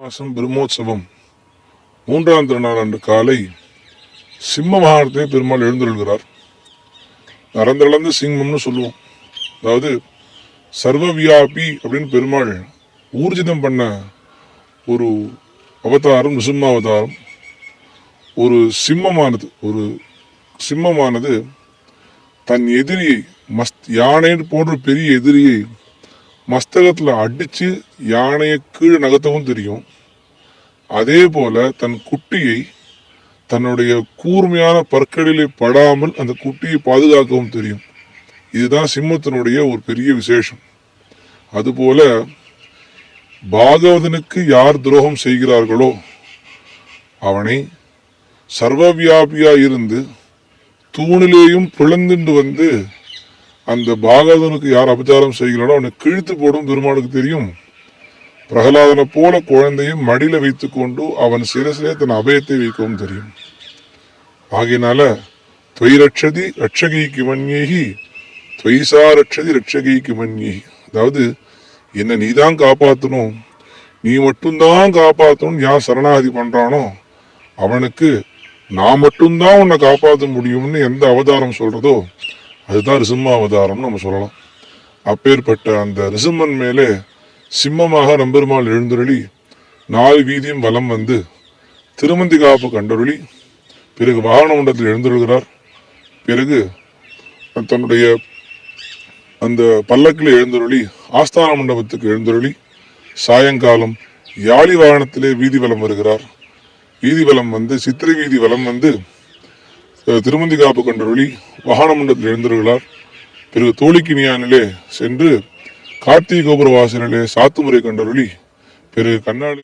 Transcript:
மாதம் பிரம்மோற்சவம் மூன்றாம் திருநாள் அன்று காலை சிம்ம மகாணத்தை பெருமாள் எழுந்தொள்கிறார் நரந்திரளந்த சிம்மம்னு சொல்லுவோம். அதாவது சர்வவியாபி அப்படின்னு பெருமாள் ஊர்ஜிதம் பண்ண ஒரு அவதாரம் நிசிம்ம அவதாரம். ஒரு சிம்மமானது ஒரு சிம்மமானது தன் எதிரியை மஸ்த் யானை போன்ற பெரிய எதிரியை மஸ்தகத்தில் அடித்து யானையை கீழே நகர்த்தவும் தெரியும். அதே போல தன் குட்டியை தன்னுடைய கூர்மையான பற்களிலே படாமல் அந்த குட்டியை பாதுகாக்கவும் தெரியும். இதுதான் சிம்மத்தினுடைய ஒரு பெரிய விசேஷம். அதுபோல பாகவதனுக்கு யார் துரோகம் செய்கிறார்களோ அவனை சர்வவியாபியாக இருந்து தூணிலேயும் பிளந்துண்டு வந்து அந்த பாகவதனுக்கு யார் அபச்சாரம் செய்கிறானோ அவனை கிழித்து போடும் பெருமாளுக்கு தெரியும். பிரகலாதனை போல குழந்தையும் மடியில வைத்துக்கொண்டு அவன் சிரசிலே தன் அபயத்தை வைக்கவும் தெரியும். ஆகையினால தொய் ரட்சதி ரட்சகிக்கு மன்யேகி தொய்சா ரட்சதி ரட்சகிக்கு மன்யேகி. அதாவது என்ன நீதான் காப்பாற்றணும் நீ மட்டும்தான் காப்பாற்றணும் யார் சரணாகதி பண்றானோ? அவனுக்கு நான் மட்டும்தான் உன்னை காப்பாற்ற முடியும்னு எந்த அவதாரம் சொல்றதோ அதுதான் ரிசிம்ம அவதாரம்னு நம்ம சொல்லலாம். அப்பேற்பட்ட அந்த ரிசிம்மன் மேலே சிம்மமாக நம்பெருமாள் எழுந்துருளி நாலு வீதியும் வலம் வந்து திருமந்தி காப்பு கண்டருளி பிறகு வாகன மண்டலத்தில் எழுந்தருள்கிறார். பிறகு தன்னுடைய அந்த பல்லக்கில் எழுந்தருளி ஆஸ்தான மண்டபத்துக்கு எழுந்தருளி சாயங்காலம் யாழி வாகனத்திலே வீதி வலம் வருகிறார். வீதி வலம் வந்து சித்திரை வீதி வலம் வந்து திருமந்தி காப்பு கண்டருளி வாகன மண்டலத்தில் எழுந்தருள்கிறார் பிறகு தோழிக்கினியானிலே சென்று கார்த்திகை கோபுர வாசலிலே சாத்துமுறை கண்டருளி பிறகு கண்ணாடி